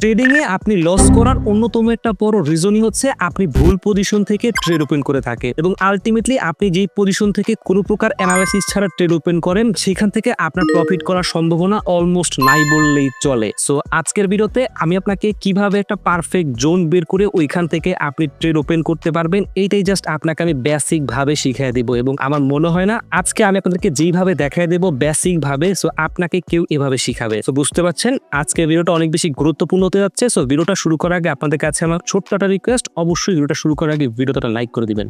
Trading এ আপনি loss করার অন্যতম একটা বড় রিজনই হচ্ছে আপনি ভুল পজিশন থেকে ট্রেড ওপেন করে থাকে। এবং আলটিমেটলি আপনি যেই পজিশন থেকে কোনো প্রকার অ্যানালাইসিস ছাড়া ট্রেড ওপেন করেন, সেখান থেকে আপনার প্রফিট করার সম্ভাবনা অলমোস্ট নাই বললেই চলে। সো আজকের ভিডিওতে আমি আপনাকে কীভাবে একটা পারফেক্ট জোন বের করে ওইখান থেকে আপনি ট্রেড ওপেন করতে পারবেন, এইটাই জাস্ট আপনাকে আমি বেসিক ভাবে শিখিয়ে দেবো। এবং আমার মনে হয় না, আজকে আমি আপনাদেরকে যেইভাবে দেখাই দেবো বেসিক ভাবে সো আপনাকে কেউ এভাবে শিখাবে। তো বুঝতে পারছেন? আজকের ভিডিওটা অনেক বেশি গুরুত্বপূর্ণ হতে যাচ্ছে সো ভিডিওটা শুরু করার আগে আপনাদের কাছে আমার ছোট্ট একটা রিকোয়েস্ট অবশ্যই ভিডিওটা শুরু করার আগে ভিডিওটা লাইক করে দিবেন।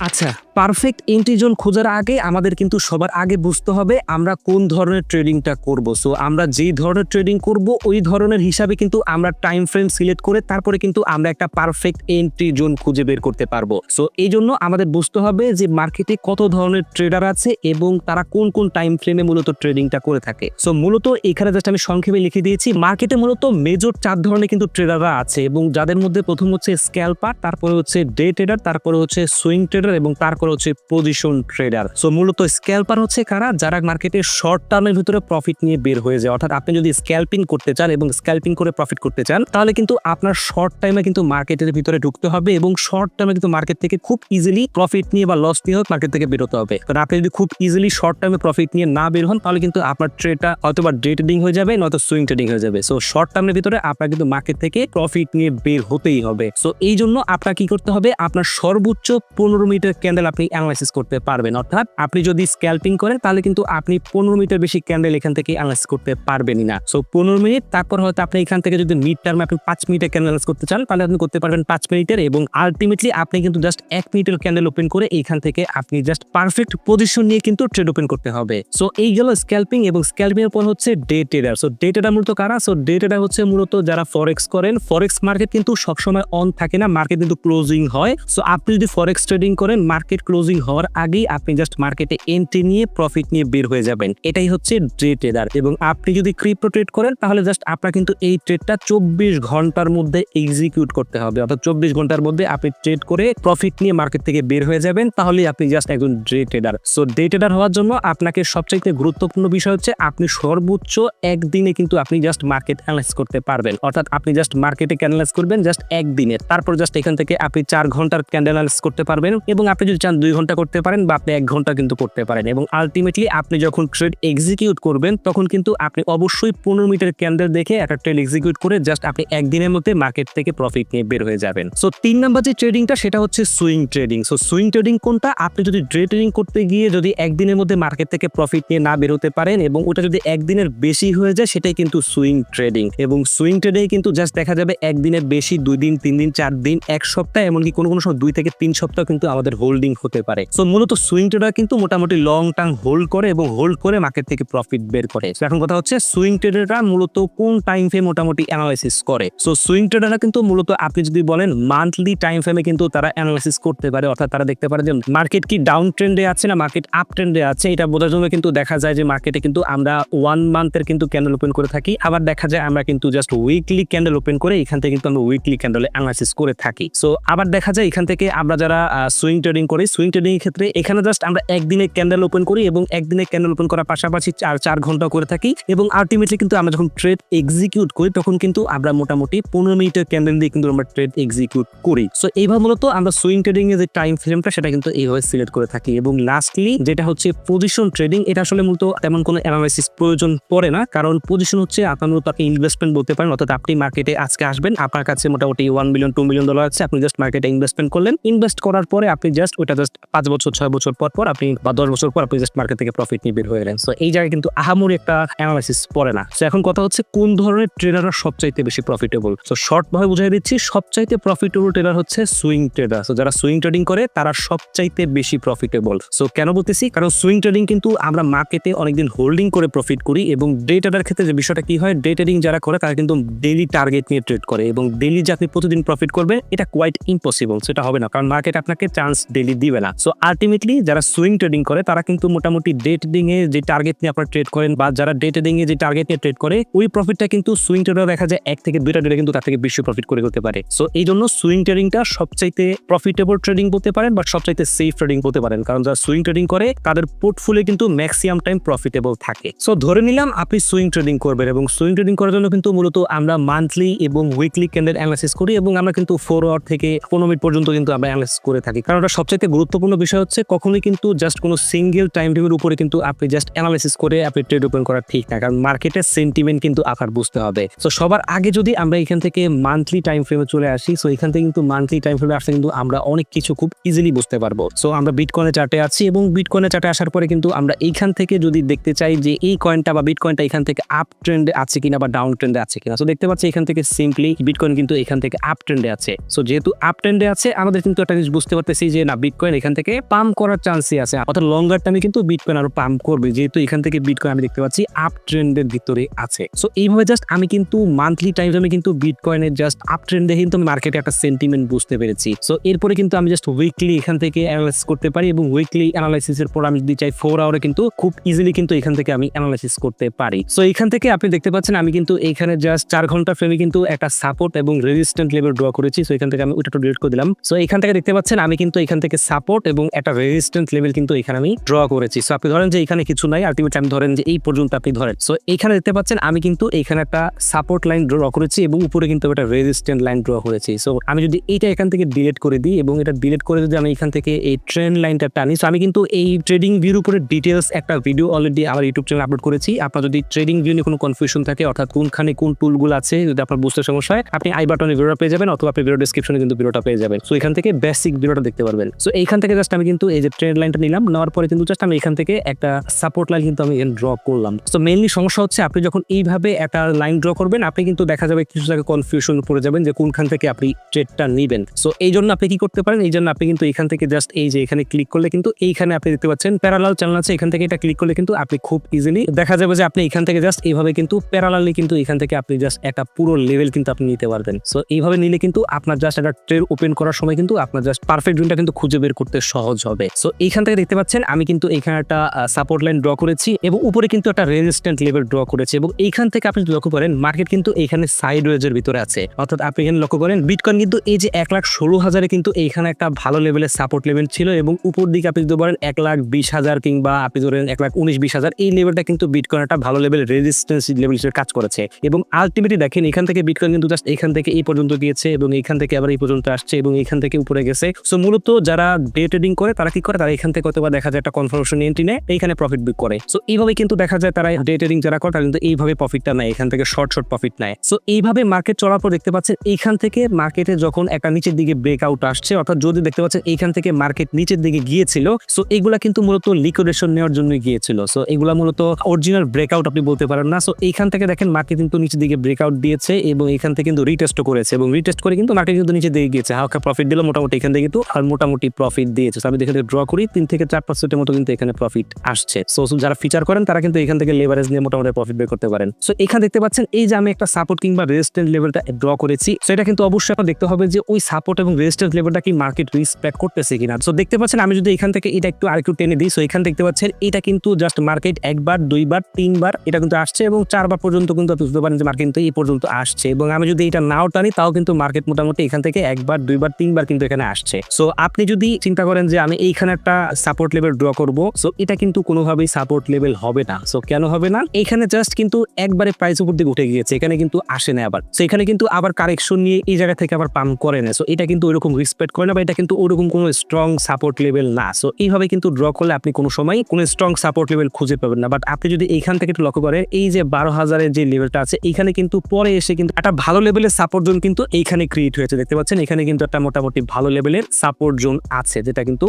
আচ্ছা পারফেক্ট এন্ট্রি জোন খোঁজার আগে আমাদের কিন্তু সবার আগে বুঝতে হবে আমরা কোন ধরনের ট্রেডিংটা করব। সো আমরা যেই ধরনের ট্রেডিং করব, ওই ধরনের হিসাবে কিন্তু আমরা টাইম ফ্রেম সিলেক্ট করে তারপরে কিন্তু আমরা একটা পারফেক্ট এন্ট্রি জোন খুঁজে বের করতে পারব। সো এই জন্য আমাদের বুঝতে হবে যে মার্কেটে কত ধরনের ট্রেডার আছে এবং তারা কোন কোন টাইম ফ্রেমে মূলত ট্রেডিংটা করে থাকে। সো মূলত এখানে জাস্ট আমি সংক্ষেপে লিখে দিয়েছি মার্কেটে মূলত মেজর চার ধরনের কিন্তু ট্রেডাররা আছে এবং যাদের মধ্যে প্রথম হচ্ছে স্ক্যালপার তারপরে হচ্ছে ডে ট্রেডার তারপরে হচ্ছে সুইং ট্রেডার এবং তারপরে হচ্ছে পজিশন ট্রেডার সো মূলত স্ক্যালপার হচ্ছে কারা? যারা মার্কেটে শর্ট টার্মের ভিতরে প্রফিট নিয়ে বের হয়ে যায়। অর্থাৎ আপনি যদি স্ক্যালপিং করতে চান এবং স্ক্যালপিং করে প্রফিট করতে চান, তাহলে কিন্তু আপনার শর্ট টাইমে কিন্তু মার্কেটের ভিতরে ঢুকতে হবে এবং শর্ট টাইমে কিন্তু মার্কেট থেকে খুব ইজিলি প্রফিট নিয়ে বা লস নিয়ে হোক মার্কেট থেকে বেরোতে হবে। কারণ আপনি যদি খুব ইজিলি শর্ট টাইমে প্রফিট নিয়ে না বের হন, তাহলে কিন্তু আপনার ট্রেডটা হয়তো বা ডে ট্রেডিং হয়ে যাবে, নয়তো সুইং ট্রেডিং হয়ে যাবে। সো শর্ট টার্মের ভিতরে আপনার কিন্তু মার্কেট থেকে প্রফিট নিয়ে বের হতেই হবে। সো এই জন্য আপনার কি করতে হবে? আপনার সর্বোচ্চ পনেরো মিটার ক্যান্ডেল আপনি অ্যানালাইসিস করতে পারবেন। অর্থাৎ আপনি যদি স্ক্যালপিং করেন, তাহলে কিন্তু আপনি পনেরো মিটার বেশি ক্যান্ডেল এখান থেকে অ্যানালাইসিস করতে পারবেনই না। সো পনেরো মিনিট, তারপর হয়তো আপনি এখান থেকে যদি মিড টার্মে আপনি পাঁচ মিনিটের ক্যান্ডেল করতে চান, তাহলে আপনি করতে পারবেন পাঁচ মিনিটের এবং আলটিমেটলি আপনি কিন্তু জাস্ট এক মিনিটের ক্যান্ডেল ওপেন করে এখান থেকে আপনি জাস্ট পারফেক্ট পজিশন নিয়ে কিন্তু ট্রেড ওপেন করতে হবে। সো এই গেল স্ক্যালপিং এবং স্ক্যালপিং এর পর হচ্ছে day trader so day trader মূলত কারা? সো ডে ট্রেডার হচ্ছে মূলত যারা ফরেক্স করেন। ফরেক্স মার্কেট কিন্তু সবসময় অন থাকে না মার্কেট কিন্তু ক্লোজিং হয়। সো আপনি যদি ফরেক্স ট্রেডিং করেন মার্কেট ক্লোজিং হওয়ার আগেই আপনি জাস্ট মার্কেটে এন্ট্রি নিয়ে প্রফিট নিয়ে বের হয়ে যাবেন। এটাই হচ্ছে ডে ট্রেডার এবং আপনি যদি ক্রিপ্টো ট্রেড করেন, তাহলে জাস্ট আপনার কিন্তু এই ট্রেডটা চব্বিশ ঘণ্টার মধ্যে এক্সিকিউট করতে হবে। অর্থাৎ চব্বিশ ঘণ্টার মধ্যে আপনি ট্রেড করে প্রফিট নিয়ে মার্কেট থেকে বের হয়ে যাবেন তাহলে আপনি জাস্ট একজন day trader so day trader হওয়ার জন্য আপনাকে সবচাইতে গুরুত্বপূর্ণ বিষয় হচ্ছে, আপনি সর্বোচ্চ একদিনে কিন্তু আপনি জাস্ট মার্কেট অ্যানালাইজ করতে পারবেন। অর্থাৎ আপনি জাস্ট মার্কেটে ক্যান্ডেলাইজ করবেন জাস্ট একদিনে। তারপর জাস্ট এখান থেকে আপনি চার ঘণ্টার ক্যান্ডেল করতে পারবেন। এবং আপনি যদি চান দুই ঘণ্টা করতে পারেন বা আপনি এক ঘণ্টা কিন্তু করতে পারেন এবং আলটিমেটলি আপনি যখন ট্রেড এক্সিকিউট করবেন, তখন কিন্তু আপনি অবশ্যই পনেরো মিটার ক্যান্ডেল দেখে একটা ট্রেড এক্সিকিউট করে জাস্ট আপনি একদিনের মধ্যে মার্কেট থেকে প্রফিট নিয়ে বের হয়ে যাবেন। সো তিন নাম্বার যে ট্রেডিংটা সেটা হচ্ছে swing trading so swing trading কোনটা? আপনি যদি ডে ট্রেডিং করতে গিয়ে যদি একদিনের মধ্যে মার্কেট থেকে প্রফিট নিয়ে না বেরোতে পারেন এবং ওটা যদি একদিনের বেশি হয়ে যায়, সেটাই কিন্তু সুইং ট্রেডিং এবং সুইং ট্রেডিং কিন্তু জাস্ট দেখা যাবে একদিনের বেশি, দুই দিন, তিন দিন, চার দিন, এক সপ্তাহ, এমনকি কোনো কোনো সময় দুই থেকে তিন সপ্তাহ কিন্তু আমাদের হোল্ডিং হতে পারে। সো মূলত সুইং ট্রেডার কিন্তু মোটামুটি লং টার্ম হোল্ড করে এবং হোল্ড করে মার্কেট থেকে প্রফিট বের করে। এখন কথা হচ্ছে সুইং ট্রেডাররা মূলত কোন টাইম ফ্রেম মোটামুটি অ্যানালাইসিস করে? সো সুইং ট্রেডাররা কিন্তু মূলত আপনি যদি বলেন মান্থলি টাইম ফ্রেমে কিন্তু তারা অ্যানালাইসিস করতে পারে। অর্থাৎ তারা দেখতে পারে যে মার্কেট কি ডাউন ট্রেন্ডে আছে না মার্কেট আপ ট্রেন্ডে আছে, এটা বোঝার জন্য কিন্তু দেখা যায় যে মার্কেটে কিন্তু আমরা ওয়ান মান্থের কিন্তু ক্যান্ডেল ওপেন করে থাকি। আবার দেখা যায় আমরা কিন্তু জাস্ট উইকলি ক্যান্ডেল ওপেন করে এখান থেকে কিন্তু আমরা উইকলি ক্যান্ডেলে অ্যানালাইসিস করে থাকি। সো আবার দেখা যায় এখান থেকে আমরা যারা সুইং ট্রেডিং করি। সুইং ট্রেডিং এর ক্ষেত্রে এখানে জাস্ট আমরা একদিনে ক্যান্ডেল ওপেন করি এবং একদিনে ক্যান্ডেল ওপেন করার পাশাপাশি চার চার ঘণ্টা করে থাকি এবং আলটিমেটলি কিন্তু আমরা যখন ট্রেড এক্সিকিউট করি, তখন কিন্তু আমরা মোটামুটি পনেরো মিনিটের ক্যান্ডেল দিয়ে কিন্তু আমরা ট্রেড এক্সিকিউট করি। সো এইভাবে মূলত আমরা সুইং ট্রেডিং এর যে টাইম ফ্রেমটা সেটা কিন্তু এইভাবে সিলেক্ট করে থাকি এবং লাস্টলি যেটা হচ্ছে পজিশন ট্রেডিং এটা আসলে মূলত তেমন কোনো অ্যানালাইসিস প্রয়োজন পড়ে না। কারণ পজিশন হচ্ছে আপনার মূলত আপনি ইনভেস্টমেন্ট বলতে পারেন, অর্থাৎ আপনি মার্কেটে আজকে আসবেন, আপনার কাছে মোটামুটি one million two million dollar আছে, আপনি জাস্ট মার্কেটে ইনভেস্টমেন্ট করলেন। ইনভেস্ট করার পরে আপনি জাস্ট ওটা জাস্ট পাঁচ বছর, ছয় বছর পর পর আপনি বা দশ বছর পর আপনি জাস্ট মার্কেট থেকে প্রফিট নিয়ে বের হয়ে গেলেন সো এই জায়গায় কিন্তু আহামরি একটা অ্যানালাইসিস পড়ে না। সো এখন কথা হচ্ছে কোন ধরনের ট্রেডাররা সবচাইতে বেশি প্রফিটেবল সো শর্ট ভাবে বুঝাই দিচ্ছি, সবচাইতে প্রফিটেবল ট্রেডার হচ্ছে সুইং ট্রেডার সো যারা সুইং ট্রেডিং করে, তারা সবচাইতে বেশি প্রফিটেবল সো কেন বলতেছি? কারণ সুইং ট্রেডিং কিন্তু আমরা মার্কেটে অনেকদিন হোল্ডিং করে প্রফিট করি এবং ডে ট্রেডার ক্ষেত্রে যে বিষয়টা কি হয় ডে ট্রেডিং যারা করে, তারা কিন্তু ডেলি টার্গেট নিয়ে ট্রেড করে এবং ডেলি যে আপনি প্রতিদিন প্রফিট করবে এটা কোয়াইট ইম্পসিবল সেটা হবে না। কারণ মার্কেট আপনাকে চার চান্স ডেলি দিবে না। সো আলটিমেটলি যারা সুইং ট্রেডিং করে, তারা কিন্তু মোটামুটি ডে ট্রেডিং এ যে টার্গেট নিয়ে আপনারা ট্রেড করেন বা যারা ডে ট্রেডিং এ যে টার্গেট নিয়ে ট্রেড করে, ওই প্রফিটটা কিন্তু সুইং ট্রেডার দেখা যায় এক থেকে দুইটা ডেটে কিন্তু তার থেকে বেশি প্রফিট করে করতে পারে। সো এই জন্য সুইং ট্রেডিংটা সবচাইতে প্রফিটেবল ট্রেডিং বলতে পারেন বা সবচাইতে সেফ ট্রেডিং বলতে পারেন। কারণ যারা সুইং ট্রেডিং করে, তাদের পোর্টফোলিও কিন্তু ম্যাক্সিমাম টাইম প্রফিটেবল থাকে। সো ধরে নিলাম আপনি সুইং ট্রেডিং করবেন এবং সুইং ট্রেডিং করার জন্য কিন্তু মূলত আমরা মান্থলি এবং উইকলি ক্যান্ডেল অ্যানালাইসিস করি এবং আমরা কিন্তু ফোর আওয়ার থেকে পনেরো মিনিট পর্যন্ত কিন্তু আমরা অ্যানালাইসিস করে থাকি। কারণ ওটা সবচাইতে গুরুত্বপূর্ণ বিষয় হচ্ছে কখনোই কিন্তু জাস্ট কোনো সিঙ্গেল টাইম ফ্রেমের উপরে কিন্তু আপনি জাস্ট অ্যানালাইসিস করে আপনি ট্রেড ওপেন করা ঠিক না। কারণ মার্কেটের সেন্টিমেন্ট কিন্তু আকার বুঝতে হবে। সো সবার আগে যদি আমরা এখান থেকে মান্থলি টাইম ফ্রেমে চলে আসি সো এখান থেকে কিন্তু মান্থলি টাইম ফ্রেমে আসলে কিন্তু আমরা অনেক কিছু খুব ইজিলি বুঝতে পারব। সো আমরা বিটকয়েনের চার্টে আছি এবং বিটকয়েনের চার্টে আসার পরে কিন্তু আমরা এইখান থেকে যদি দেখতে চাই যে এই কয়েনটা বা বিটকয়েনটা এখান থেকে আপ ট্রেন্ডে আছে কিনা বা ডাউন ট্রেন্ডে আছে কিনা। সো দেখতে পাচ্ছি এখান থেকে সিম্পলি বিটকয়েন কিন্তু এখান থেকে আপ ট্রেন্ডে আছে। সো যেহেতু আপ ট্রেন্ডে আছে, আমাদের কিন্তু একটা জিনিস বুঝতে পারতেছি যে না বিটকয়েন এখান থেকে পাম্প করার চান্সই আছে। অর্থাৎ লঙ্গার টাইমে কিন্তু বিটকয়েন আরও পাম্প করবে। যেহেতু এখান থেকে বিটকয়েন আমি দেখতে পাচ্ছি আপ ট্রেন্ডের ভিতরে আছে। সো এইভাবে জাস্ট আমি কিন্তু মান্থলি টাইম আমি কিন্তু বিটকয়েনের জাস্ট আপ ট্রেন্ডে কিন্তু মার্কেটে একটা সেন্টিমেন্ট বুঝতে পেরেছি। সো এরপরে কিন্তু আমি জাস্ট উইকলি এখান থেকে অ্যানালাইসিস করতে পারি এবং উইকলি অ্যানালাইসিসের পর আমি যদি চাই ফোর আওয়ারে কিন্তু খুব ইজিলি কিন্তু এখান থেকে আমি অ্যানালাইসিস করতে পারি। সো এখান থেকে আপনি দেখতে পাচ্ছেন আমি কিন্তু এখানে জাস্ট চার ঘণ্টা ফ্রেমে কিন্তু একটা সাপোর্ট এবং রেজিস্ট্যান্ট লেভেল ড্র করেছি। সো এখান থেকে আমি ওটা ডিলিট করে দিলাম। সো এখান থেকে দেখতে পাচ্ছেন আমি কিন্তু এখান থেকে সাপোর্ট এবং একটা রেজিস্ট্যান্ট লেভেল কিন্তু এখানে আমি ড্র করেছি। সো আপনি ধরেন যে এখানে কিছু নাই আলটিমেট আমি ধরেন যে এই পর্যন্ত আপনি ধরেন। সো এখানে দেখতে পাচ্ছেন আমি কিন্তু এখানে একটা সাপোর্ট লাইন ড্র করেছি এবং উপরে কিন্তু একটা রেজিস্ট্যান্ট লাইন ড্র করেছি। সো আমি যদি এইটা এখান থেকে ডিলেট করে দিই এবং এটা ডিলিট করে যদি আমি এখান থেকে এই ট্রেন লাইনটা টানি সো আমি কিন্তু এই ট্রেডিং ভিউর উপরে ডিটেলস একটা ভিডিও অলরেডি আমার ইউটিউব চ্যানেল আপলোড করেছি। আপনার যদি ট্রেডিং ভিউ নিয়ে কোনো কনফিউশন থাকে, অর্থাৎ কোনখানে কোন টুলগুলো আছে, যদি আপনার বুঝতে সমস্যা হয়, আপনি আই বাটনে ভিডিওটা পেয়ে যাবেন অথবা আপনি ভিডিও ডিসক্রিপশনে কিন্তু ভিডিওটা পেয়ে যাবেন। সো এখান থেকে বেসিক ভিডিওটা দেখতে পারবেন। সো এইখান থেকে জাস্ট আমি কিন্তু এই যে ট্রেন লাইনটা নিলাম, নেওয়ার পরে কিন্তু জাস্ট আমি এখান থেকে একটা সাপোর্ট লাইন কিন্তু আমি ড্র করলাম। সো মেইনলি সমস্যা হচ্ছে আপনি যখন এইভাবে একটা লাইন ড্র করবেন, আপনি কিন্তু দেখা যাবে কিছু জায়গায় কনফিউশন পড়ে যাবেন যে কোনখান থেকে আপনি ট্রেডটা নেবেন। সো এই জন্য আপনি কি করতে পারেন, এই জন্য আপনি কিন্তু এখান থেকে জাস্ট এই যে এখানে ক্লিক করলে কিন্তু এইখানে আপনি দেখতে পাচ্ছেন প্যারালাল চ্যানেল আছে, এখান থেকে এটা ক্লিক করলে কিন্তু আপনি খুব ইজিলি দেখা যাবে যে আপনি এখান থেকে জাস্ট এইভাবে কিন্তু প্যারালালি কিন্তু এখান থেকে আপনি জাস্ট একটা পুরো লেভেল কিন্তু আপনি নিতে পারবেন। সো এইভাবে নিলে কিন্তু আপনার জাস্ট একটা ট্রেড ওপেন করার সময় কিন্তু আপনার জাস্ট পারফেক্ট কিন্তু খুঁজে বের করতে সহজ হবে। সো এইখান থেকে দেখতে পাচ্ছেন, আমি কিন্তু এখানে একটা সাপোর্ট লাইন ড্র করেছি এবং উপরে কিন্তু একটা রেজিস্ট্যান্ট লেভেল ড্র করেছি এবং এইখান থেকে আপনি লক্ষ্য করেন মার্কেট কিন্তু এইখানে সাইড ওয়েজের ভিতরে আছে। অর্থাৎ আপনি এখানে লক্ষ্য করেন বিটকয়েন কিন্তু এই যে এক লাখ ষোলো হাজারে কিন্তু এইখানে একটা ভালো লেভেলের সাপোর্ট লেভেল ছিল এবং উপর দিকে আপনি যদি বলেন এক লাখ বিশ হাজার কিংবা আপনি ধরেন এক লাখ উনিশ বিশ হাজার, এই লেভেলটা কিন্তু বিটকয়েন একটা ভালো লেভেল রেজিস্ট্যান্স লেভেল হিসেবে কাজ করেছে। এবং আলটিমেটলি দেখেন, এখান থেকে বিটকয়েন কিন্তু জাস্ট এখান থেকে এই পর্যন্ত গিয়েছে এবং এখান থেকে আবার এই পর্যন্ত আসছে এবং এখান থেকে উপরে গেছে। সো মূলত যারা ডে ট্রেডিং করে, তারা কি করে? তারা এখান থেকে কতবার দেখা যায় একটা কনফার্মেশন এন্ট্রি নেয়, এইখানে প্রফিট বুক করে। সো এইভাবে কিন্তু দেখা যায় তারা ডে ট্রেডিং যারা করে, তারা কিন্তু এইভাবে প্রফিটটা নেয়, এখান থেকে শর্ট শর্ট প্রফিট নেয়। সো এইভাবে মার্কেট চলার পর দেখতে পাচ্ছেন, এইখান থেকে মার্কেটে যখন একটা নিচের দিকে ব্রেকআউট আসছে, অর্থাৎ যদি দেখতে পাচ্ছেন, এইখান থেকে মার্কেট নিচের দিকে গিয়েছিল সো এগুলা কিন্তু মূলত লিকুইডেশন নেওয়ার জন্য গিয়েছিল। সো এগুলা মূলত অরিজিনাল ব্রেকআউট আপনি বলতে পারেন না। সো এইখান থেকে দেখেন মার্কেট কিন্তু নিচের দিকে ব্রেকআউট দিয়েছে এবং এখান থেকে কিন্তু রিটেস্ট করেছে এবং রিটেস্ট করে কিন্তু মার্কেট কিন্তু নিচে দিকে গিয়েছে। হালকা প্রফিট দিল, মোটামুটি এখান থেকে কিন্তু মোটামুটি প্রফিট দিয়েছে। আমি এখানে ড্র করি, তিন থেকে চার পার্সেন্টের মতো কিন্তু এখানে প্রফিট আসছে। সো যারা ফিচার করেন, তারা কিন্তু এখান থেকে লেভারেজ নিয়ে মোটামুটি প্রফিট বের করতে পারেন। সো এখানে দেখতে পাচ্ছেন, এই যে আমি একটা সাপোর্ট কিংবা রেজিস্ট্যান্ট লেভেলটা ড্র করেছি। সো এটা কিন্তু অবশ্যই আপনার দেখতে হবে যে, ওই সাপোর্ট এবং রেজিস্ট্যান্ট লেভেলটা কি মার্কেট রিসপেক্ট করতেছে কিনা। সো দেখতে পাচ্ছেন, আমি যদি এখান থেকে এটা একটু আরেকটু টেনে দিই সো এখানে দেখতে পাচ্ছেন, এটা কিন্তু জাস্ট মার্কেট একবার, দুইবার, তিনবার এটা কিন্তু আসছে এবং চারবার পর্যন্ত কিন্তু আপনি বুঝতে পারেন যে মার্কেট কিন্তু এই পর্যন্ত আসছে। এবং আমি যদি এটা নাও টানি, তাও কিন্তু মার্কেট মোটামুটি এখান থেকে একবার, দুইবার, তিনবার কিন্তু এখানে আসছে। সো আপনি যদি চিন্তা করেন যে আমি এইখানে একটা সাপোর্ট লেভেল ড্র করব সো এটা কিন্তু কোনোভাবেই সাপোর্ট লেভেল হবে না। সো কেন হবে না? এখানে জাস্ট কিন্তু একবারে প্রাইস উপর দিকে উঠে গিয়েছে, এখানে কিন্তু আসে না আবার। সো এখানে কিন্তু আবার কারেকশন নিয়ে এই জায়গা থেকে আবার পাম্প করে না। সো এটা কিন্তু ওইরকম রেসপেক্ট করে না বা এটা কিন্তু ওরকম কোনো স্ট্রং সাপোর্ট লেভেল না। সো এইভাবে কিন্তু ড্র করলে আপনি কোনো সময় কোনো স্ট্রং সাপোর্ট লেভেল খুঁজে পাবেন না। বাট আপনি যদি এইখান থেকে একটু লক্ষ্য করেন, এই যে বারো হাজারের যে লেভেলটা আছে, এইখানে কিন্তু পরে এসে কিন্তু একটা ভালো লেভেলের সাপোর্ট জোন কিন্তু এইখানে ক্রিয়েট হয়েছে। দেখতে পাচ্ছেন, এখানে কিন্তু একটা মোটামুটি ভালো লেভেলের সাপোর্ট জোন আছে, যেটা কিন্তু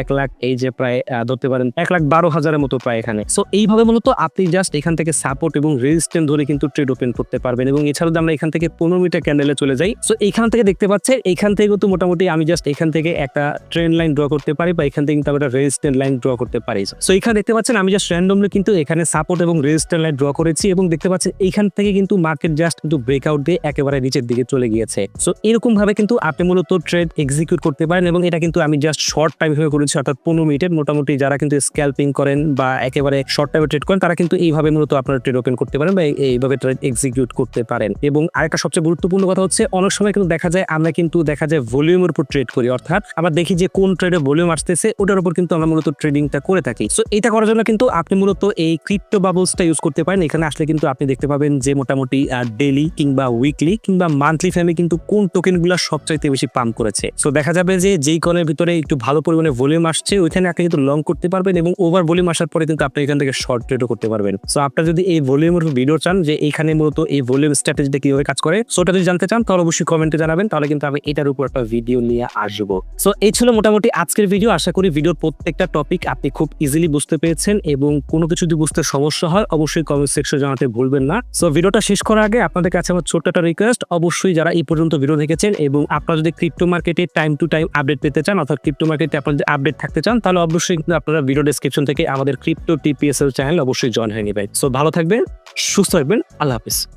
এক লাখ, এই যে প্রায় ধরতে পারেন এক লাখ বারো হাজারের মতো প্রায় এখানে। সো এইভাবে মূলত আপনি জাস্ট এখান থেকে সাপোর্ট এবং রেজিস্ট্যান্ট ধরে কিন্তু ট্রেড ওপেন করতে পারবেন এবং এছাড়াও আমরা এখান থেকে পনেরো মিটার ক্যান্ডেলে চলে যাই সো এইখান থেকে দেখতে পাচ্ছেন, এইখান থেকে তো মোটামুটি আমি জাস্ট এখান থেকে একটা ট্রেন লাইন ড্র করতে পারি বা এখান থেকে কিন্তু আমি একটা রেজিস্ট্যান্ট লাইন ড্র করতে পারি। সো এখানে দেখতে পাচ্ছেন আমি জাস্ট র্যান্ডমলি কিন্তু এখানে সাপোর্ট এবং রেজিস্ট্যান্ট লাইন ড্র করেছি এবং দেখতে পাচ্ছেন এইখান থেকে কিন্তু মার্কেট জাস্ট কিন্তু ব্রেকআউট দিয়ে একেবারে নিচের দিকে চলে গিয়েছে। সো এরকম ভাবে কিন্তু আপনি মূলত ট্রেড এক্সিকিউট করতে পারেন এবং এবং এটা কিন্তু আমি জাস্ট শর্ট টাইম ভাবে করেছি, অর্থাৎ পনেরো মিনিটের মোটামুটি যারা কিন্তু স্ক্যাল্পিং করেন বা একেবারে শর্ট টাইমে ট্রেড করেন, তারা কিন্তু এইভাবে মূলত আপনারা ট্রেড ওপেন করতে পারেন বা এইভাবে ট্রেড এক্সিকিউট করতে পারেন। এবং আরেকটা সবচেয়ে গুরুত্বপূর্ণ কথা হচ্ছে, অনেক সময় কিন্তু দেখা যায়, আমরা কিন্তু দেখা যায় ভলিউমের উপর ট্রেড করি, অর্থাৎ আমরা দেখি যে কোন ট্রেডে ভলিউম আসতেছে, ওটার উপর কিন্তু আমরা মূলত ট্রেডিংটা করে থাকি। সো এটা করার জন্য কিন্তু আপনি মূলত এই ক্রিপ্টো বাবলসটা ইউজ করতে পারেন। এখানে আসলে কিন্তু আপনি দেখতে পাবেন যে মোটামুটি ডেলি কিংবা উইকলি কিংবা মান্থলি ফ্যামে কিন্তু কোন টোকেনগুলো সবচাইতে বেশি পাম্প করেছে। সো দেখা যাবে যে যেই কনের ভিতরে একটু ভালো পরিমাণে ভলিউম আসছে, ওইখানে আপনি কিন্তু লং করতে পারবেন এবং ওভার ভলিউম আসার পরে কিন্তু আপনি এখান থেকে শর্ট ট্রেডও করতে পারবেন। সো আপনার যদি এই ভলিউমের ভিডিও চান যে এইখানে মূলত এই ভলিউম স্ট্র্যাটেজিটা কীভাবে কাজ করে সো ওটা যদি জানতে চান, তাহলে অবশ্যই কমেন্টে জানাবেন, তাহলে কিন্তু আমি এটার উপর একটা ভিডিও নিয়ে আসব। সো এই ছিল মোটামুটি আজকের ভিডিও আশা করি ভিডিওর প্রত্যেকটা টপিক আপনি খুব ইজিলি বুঝতে পেরেছেন এবং কোনো কিছু যদি বুঝতে সমস্যা হয়, অবশ্যই কমেন্ট সেকশনে জানাতে ভুলবেন না। সো ভিডিওটা শেষ করার আগে আপনাদের কাছে আমার ছোট্ট একটা রিকোয়েস্ট অবশ্যই যারা এই পর্যন্ত ভিডিও দেখেছেন এবং আপনারা যদি ক্রিপ্টো মার্কেটে টাইম টু টাইম আপডেট পেতে চান, অর্থাৎ ক্রিপ্টো মার্কেটে আপনার আপডেট থাকতে চান, তাহলে অবশ্যই কিন্তু আপনারা ভিডিও ডিসক্রিপশন থেকে আমাদের ক্রিপ্টো টিপিএসএল চ্যানেল অবশ্যই জয়েন হয়ে নেবেন। সো ভালো থাকবেন, সুস্থ থাকবেন, আল্লাহ হাফিজ।